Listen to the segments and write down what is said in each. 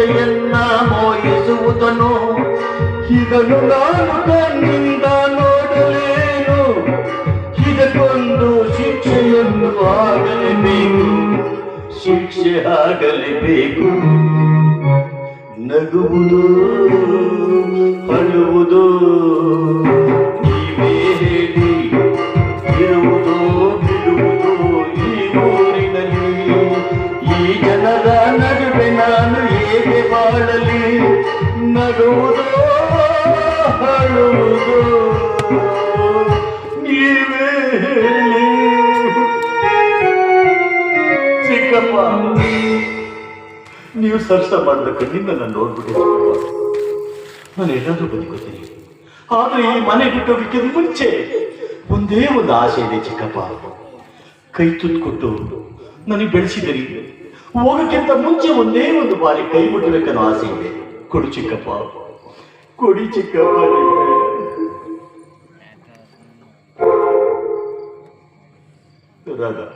ದೆಸೆಯನ್ನ ಮೋಯಿಸುವುದನು ಇದನ್ನು ನಾನು ಕಣ್ಣಿಂದ ನೋಡಲೇನು? ಇದಕ್ಕೊಂದು ಶಿಕ್ಷೆಯನ್ನು ಆಗಲೇಬೇಕು. ಶಿಕ್ಷೆ ಆಗಲೇಬೇಕು. ನಗುವುದು ಅಳುವುದು ನೀವು ಸರ್ಸ ಮಾಡಿದ ಕಣ್ಣಿಂದ ನಾನು ನಾನು ಏನಾದ್ರೂ ಬದುಕೋತೀನಿ. ಆದ್ರೆ ಈ ಮನೆ ಬಿಟ್ಟೋಗಿಕ್ಕೆ ಮುಂಚೆ ಒಂದೇ ಒಂದು ಆಸೆ ಇದೆ ಚಿಕ್ಕಪ್ಪ. ಕೈ ತುತ್ಕೊಟ್ಟು ನನಗೆ ಬೆಳೆಸಿದರಿ. ಹೋಗಕ್ಕಿಂತ ಮುಂಚೆ ಒಂದೇ ಒಂದು ಬಾರಿ ಕೈ ಮುಟ್ಟಬೇಕನ್ನೋ ಆಸೆ ಇದೆ. ಕೊಡು ಚಿಕ್ಕಪ್ಪ. ಕೊಡಿ ಚಿಕ್ಕಪ್ಪ. ರಾಧಾ,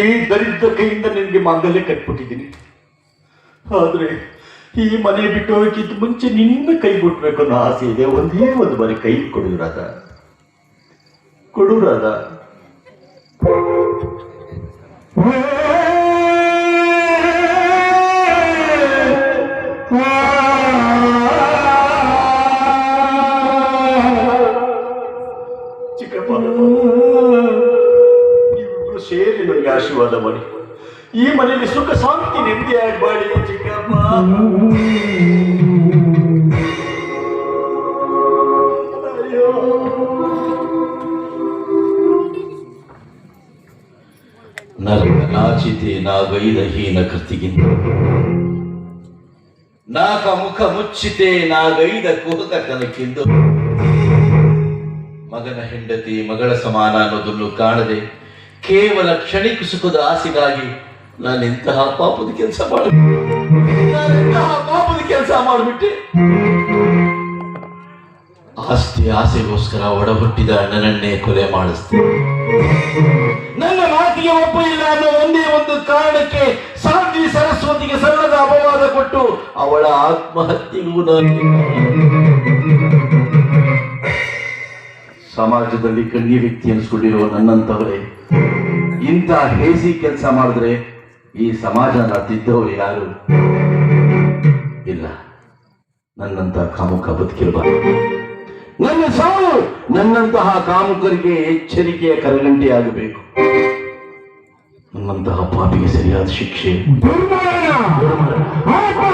ಈ ದರಿದ್ರ ಕೈಯಿಂದ ನಿನಗೆ ಮಾಂಗಲ್ಯ ಕಟ್ಬಿಟ್ಟಿದ್ದೀನಿ. ಆದ್ರೆ ಈ ಮನೆ ಬಿಟ್ಟು ಹೋಗಕ್ಕಿಂತ ಮುಂಚೆ ನಿನ್ನ ಕೈ ಬಿಟ್ಬೇಕು ಅನ್ನೋ ಆಸೆ ಇದೆ. ಒಂದೇ ಒಂದು ಬಾರಿ ಕೈ ಕೊಡು ರಾಧ. ಕೊಡು ರಾಧ. ಸೇರಿ ನನಗೆ ಆಶೀರ್ವಾದ ಮಾಡಿ. ಈ ಮನೆಯಲ್ಲಿ ಸುಖ, ಶಾಂತಿ ನೆಮ್ಮದಿಯಾಗಿ. ನರಕ ನಾಚಿತೆ ನಾಗೈದ ಹೀನ ಕೃತಿಗಿಂತ ನಾಕ ಮುಖ ಮುಚ್ಚಿತೆ ನಾಗೈದ ಕುಹಕ ಕನಕಿಂದು ಮಗನ ಹೆಂಡತಿ ಮಗಳ ಸಮಾನ ಅನ್ನೋದನ್ನು ಕಾಣದೆ ಕೇವಲ ಕ್ಷಣಿಕ ಸುಖದ ಆಸೆಗಾಗಿ ನಾನು ಇಂತಹ ಪಾಪದ ಕೆಲಸ ಮಾಡ ನಾನೆಂತಹ ಪಾಪದ ಕೆಲಸ ಮಾಡಿಬಿಟ್ಟು. ಆಸ್ತಿ ಆಸೆಗೋಸ್ಕರ ಒಡಹುಟ್ಟಿದ ಅಣ್ಣನನ್ನೇ ಕೊಲೆ ಮಾಡಿಸ್ತೆ ನನ್ನ ಮಾತಿಗೆ ಒಪ್ಪ ಇಲ್ಲ ಅನ್ನೋ ಒಂದೇ ಒಂದು ಕಾರಣಕ್ಕೆ ಸಾಧ್ವಿ ಸರಸ್ವತಿಗೆ ಸರಳದ ಅಪವಾದ ಕೊಟ್ಟು ಅವಳ ಆತ್ಮಹತ್ಯೆಗೂ ನಾನು ಸಮಾಜದಲ್ಲಿ ಕಣ್ಣಿ ವ್ಯಕ್ತಿ ಅನ್ಸ್ಕೊಂಡಿರುವ ನನ್ನಂತವರೇ ಇಂಥ ಹೇಸಿ ಕೆಲಸ ಮಾಡಿದ್ರೆ ಈ ಸಮಾಜನ ತಿದ್ದವರು ಯಾರು? ಇಲ್ಲ. ನನ್ನಂತಹ ಕಾಮುಕ ಬದುಕಿರಬಾರದು ನನ್ನ ಸಾವು ನನ್ನಂತಹ ಕಾಮುಕರಿಗೆ ಎಚ್ಚರಿಕೆಯ ಕರಗಂಟೆಯಾಗಬೇಕು ನನ್ನಂತಹ ಪಾಪಿಗೆ ಸರಿಯಾದ ಶಿಕ್ಷೆ. ಆಯ್ತು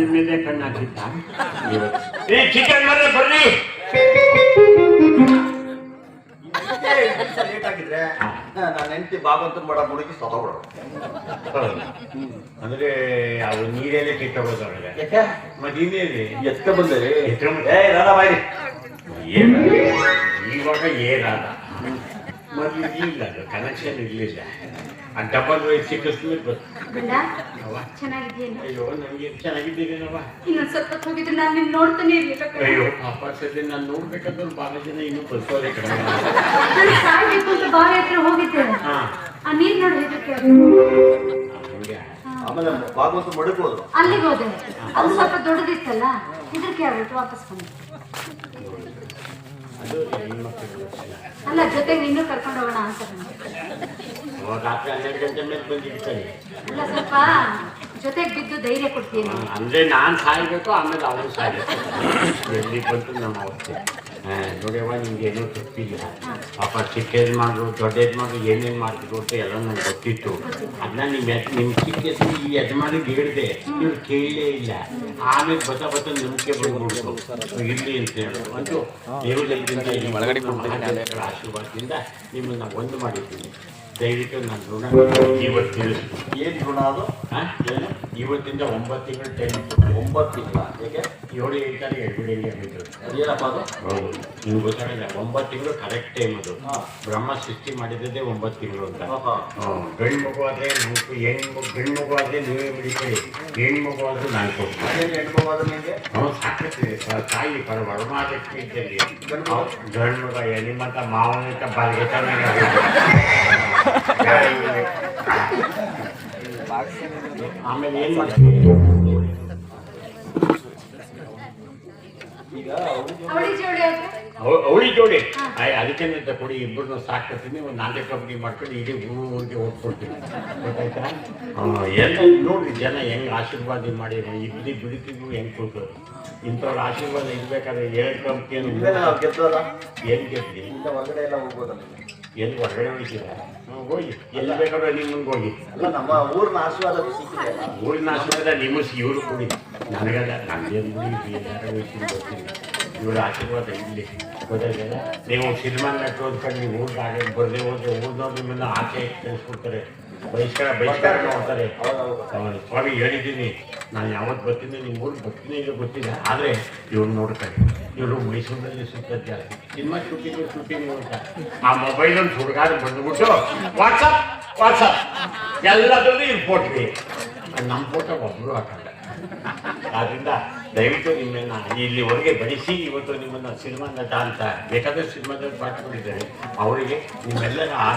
ನಿಮ್ಮ ಮೇಲೆ ಕಣ್ಣು ಹಾಕಿದ್ದ? ಏ ಚಿಕನ್ ಮರ ಬರ್ರಿ. ಲೇಟ್ ಆಗಿದ್ರೆ ನಾನು ಹೆಂಡತಿ ಬಾಗಂತನ ಮಾಡೋ ಹುಡುಗಿ ಸತ್ತೋಗ್ಬಿಡೋ ಅಂದ್ರೆ ಅವ್ರು ನೀರೆಲ್ಲ ಕಿತ್ತೋಗೋದವ್ರಿಗೆ ಯಾಕೆ? ಮತ್ತೆ ಇನ್ನೇನು? ಎತ್ಕ ಬಂದರೆ? ಏ ರಾಧಾ ಬಾಯಿ ಏನ ಇವಾಗ ಏನಾದ ಮೊದಲು ಇಲ್ಲ ಕನೆಕ್ಷನ್ ಇರಲಿಲ್ಲ. ಆ ಡಬಲ್ ವೈಟ್ ಗಂಡ ಅಯ್ಯೋ ಇನ್ನೊಂದು ಸ್ವಲ್ಪ ಹೋಗಿದ್ರೆ ನಾನು ನೋಡ್ತಾನೆ ಇರ್ಲಿಲ್ಲ ಅಯ್ಯೋ ಪಾಪ ಸದ್ಯ ನಾನು ನೋಡ್ಬೇಕಾದ್ರೆ ಬಹಳ ಜನ ಇನ್ನೂ ಸಾಯ್ಬೇಕು ಅಂತ ಬಾವಿ ಹತ್ರ ಹೋಗಿದ್ದೆ. ಹಾ. ಆ ನೀರ್ ನೋಡಿ ಇದಕ್ಕೆ. ಆಮೇಲೆ ಬಾಗವಂತ ಮಡಕೋದ್ರು ಅಲ್ಲಿಗೆ ಹೋದೆ. ಅದು ಸ್ವಲ್ಪ ದೊಡ್ಡದಿತ್ತಲ್ಲ ಇದಕ್ಕೆ ಆಗ್ಬಿಟ್ಟು ವಾಪಸ್ ಬಂದೆ. ಅಲ್ಲ ಜೊತೆಗೆ ಇನ್ನೂ ಕರ್ಕೊಂಡು ಹೋಗೋಣ ಅಂತ ರಾತ್ರಿ ಹನ್ನೆರಡು ಗಂಟೆ ಮೇಲೆ ಬಂದಿರ್ತಾರೆ ಅಲ್ಲ ಸ್ವಲ್ಪ ಜೊತೆಗೆ ಬಿದ್ದು ಧೈರ್ಯ ಕೊಡ್ತೀನಿ ಅಂದ್ರೆ ನಾನ್ ಸಾಯ್ಬೇಕು ಆಮೇಲೆ ಅವನು ಸಾಯ್ಬೇಕು. ಎಲ್ಲಿ ಬಂತು ನಮ್ಮ ಅವಸ್ಥೆ. ಆ, ನೋಡ್ಯವ್ವ ನಿಮ್ಗೆ ಏನೂ ತಪ್ಪಿಲ್ಲ ಪಾಪ ಚಿಕ್ಕ ಮಾಡಿದ್ರು ದೊಡ್ಡದ್ ಮಾಡಿದ್ರು ಏನೇನು ಮಾಡ್ತಿದ್ರು ಅಂತ ಎಲ್ಲ ನನ್ಗೆ ಗೊತ್ತಿತ್ತು. ಅದನ್ನ ನಿಮ್ಮ ನಿಮ್ಮ ಚಿಕ್ಕ ಈ ಯಜಮಾನಿಗೆ ಹೇಳಿದೆ ಇವ್ರು ಕೇಳಲೇ ಇಲ್ಲ. ಆಮೇಲೆ ಬತ್ತ ಬತ್ತ ನಂಬಿಕೆ ಬಂದ್ಬಿಡ್ತು. ಇರ್ಲಿ ಅಂತ ಹೇಳಿ ಒಂದು ದೇವರಿಂದ ಒಳಗಡೆ ಆಶೀರ್ವಾದದಿಂದ ನಿಮ್ಮನ್ನ ಒಂದು ಮಾಡಿದ್ದೀನಿ. ದಯವಿಟ್ಟು ನನ್ನ ಋಣ ಇವತ್ತು ಏನು ಏನ್ ಋಣ ಅದು? ಏನು? ಇವತ್ತಿಂದ ಒಂಬತ್ತು ತಿಂಗಳು ಟೈಮ್ ಒಂಬತ್ತು ತಿಂಗಳ. ಏಕೆ? ಏಳು ಹೇಳ್ತಾರೆ ಎಡ್ಬಿಡಿ ಆಗಿದ್ದು ಅದೇನಪ್ಪ ಅದು? ಹೌದು. ನಿಮ್ಗೆ ಗೊತ್ತಾಗಿಲ್ಲ ಒಂಬತ್ತು ತಿಂಗಳು ಕರೆಕ್ಟ್ ಟೈಮ್ ಅದು. ಹಾ. ಬ್ರಹ್ಮ ಸೃಷ್ಟಿ ಮಾಡಿದ್ದೇ ಒಂಬತ್ತು ತಿಂಗಳು ಅಂತ. ಗಂಡು ಮಗು ಆದರೆ ನೀವು ಹೆಣ್ಣು ಗಂಡು ಮಗು ಆದರೆ ನೀವೇ ಬಿಡಿಕೊಳ್ಳಿ ಹೆಣ್ಣು ಮಗು ಆದರೆ ನಾಲ್ಕು ಅದೇನು ಹೆಣ್ಣು ಮಗು ನಿಮಗೆ? ಅವ್ನು ಸಾಕತ್ತೆ ತಾಯಿ ಪರ ಗಂಡು ಇದ್ದಲ್ಲಿ. ಗಂಡು ಮಗು? ಗಂಡು ಮಗ ಎನಿಮಂತ ಆಮೇಲೆ ಏನ್ ಮಾಡ್ತೀವಿ ಈಗ ಅವಳಿ ಜೋಡಿ ಆದ್ರೆ ಅವ- ಅವಳಿ ಜೋಡಿ. ಆಯ್ ಅದಕ್ಕೆ ಅಂತ ಕೊಡಿ ಇಬ್ಬರನ್ನ ಸಾಕ್ತೀನಿ ಒಂದು ನಾಲ್ಕು ಕಂಪ್ನಿ ಮಾಡ್ಕೊಂಡು ಇಡೀ ಊರಿಗೆ ಓದ್ಕೊಡ್ತೀನಿ ಗೊತ್ತಾಯ್ತಾ? ಎಲ್ಲ ನೋಡ್ರಿ ಜನ ಹೆಂಗ್ ಆಶೀರ್ವಾದ ಮಾಡಿ ಇಬ್ಬರಿ ಬಿಡಿತಿದ್ವು ಹೆಂಗ್ ಕೊಡ್ತಾರೆ. ಇಂಥವ್ರ ಆಶೀರ್ವಾದ ಇರ್ಬೇಕಾದ್ರೆ ಎರಡು ಕಂಪ್ನಿಯನ್ನು ಗೆದ್ದೋಲ್ಲ ಏನ್ ಗೆದ್ದಿ ಹೊರಗಡೆ ಎಲ್ಲ ಹೋಗ್ಬೋದಲ್ಲ? ಎಲ್ಲಿ ಹೊರಗಡೆ ಹೋಗಿದ್ದೀರಾ? ಹ್ಞೂ ಹೋಗಿ. ಎಲ್ಲಿ. ಬೇಕಾದ್ರೆ ನಿಮ್ಮ ಮುಂದೆ ಹೋಗಿ. ಅಲ್ಲ ನಮ್ಮ ಊರಿನ ಆಶೀರ್ವಾದ ಸಿಕ್ಕಿದೆ. ಊರಿನ ಆಶೀರ್ವಾದ ನಿಮ್ಮ ಇವರು ಕೊಡಿ ನನಗಲ್ಲ ನನಗೇನು ಗೊತ್ತಿಲ್ಲ ಇವರ ಆಶೀರ್ವಾದ ಇಲ್ಲಿ. ಗೊತ್ತಾಗಲ್ಲ ನೀವು ಸಿನಿಮಾ ನಟ ಓದ್ಕೊಂಡು ನೀವು ಊರಿಗೆ ಆಗ ಬರದೇ ಹೋದ್ರೆ ಊರ್ದವ್ರು ನಿಮ್ಮನ್ನ ಆಚೆ ಕಳಿಸ್ಕೊಡ್ತಾರೆ ಬಹಿಷ್ಕಾರ ಬಹಿಷ್ಕಾರ ಮಾಡ್ತಾರೆ. ಅವನು ಸ್ವಾಮಿ ಹೇಳಿದ್ದೀನಿ. ನಾನು ಯಾವತ್ತು ಬರ್ತೀನಿ ನಿಮ್ಮ ಊರಿಗೆ ಬರ್ತೀನಿ ಇಲ್ಲ ಗೊತ್ತಿಲ್ಲ. ಆದರೆ ಇವ್ರು ನೋಡ್ತಾರೆ ಇವರು ಮೈಸೂರಿನಲ್ಲಿ ಸುತ್ತ ಜಾಸ್ತಿ ಸಿನಿಮಾ ಶೂಟಿಂಗು ಶೂಟಿಂಗ್ ಅಂತ ಆ ಮೊಬೈಲಲ್ಲಿ ಹುಡುಗಾರ ಬಂದುಬಿಟ್ಟು ವಾಟ್ಸಪ್ ವಾಟ್ಸಪ್ ಎಲ್ಲದರಲ್ಲೂ ಇಲ್ಲಿ ಫೋಟ್ರಿ ನಮ್ಮ ಫೋಟೋ ಒಬ್ಬರು ಹಾಕಲ್ಲ. ಆದ್ದರಿಂದ ದಯವಿಟ್ಟು ನಿಮ್ಮನ್ನು ಇಲ್ಲಿವರೆಗೆ ಬೆಳೆಸಿ ಇವತ್ತು ನಿಮ್ಮನ್ನು ಸಿನಿಮಾ ನಟ ಅಂತ ಬೇಕಾದ್ರೆ ಸಿನಿಮಾದಲ್ಲಿ ಮಾಡ್ಕೊಂಡಿದ್ದಾರೆ ಅವರಿಗೆ ನಿಮ್ಮೆಲ್ಲರ ಆ-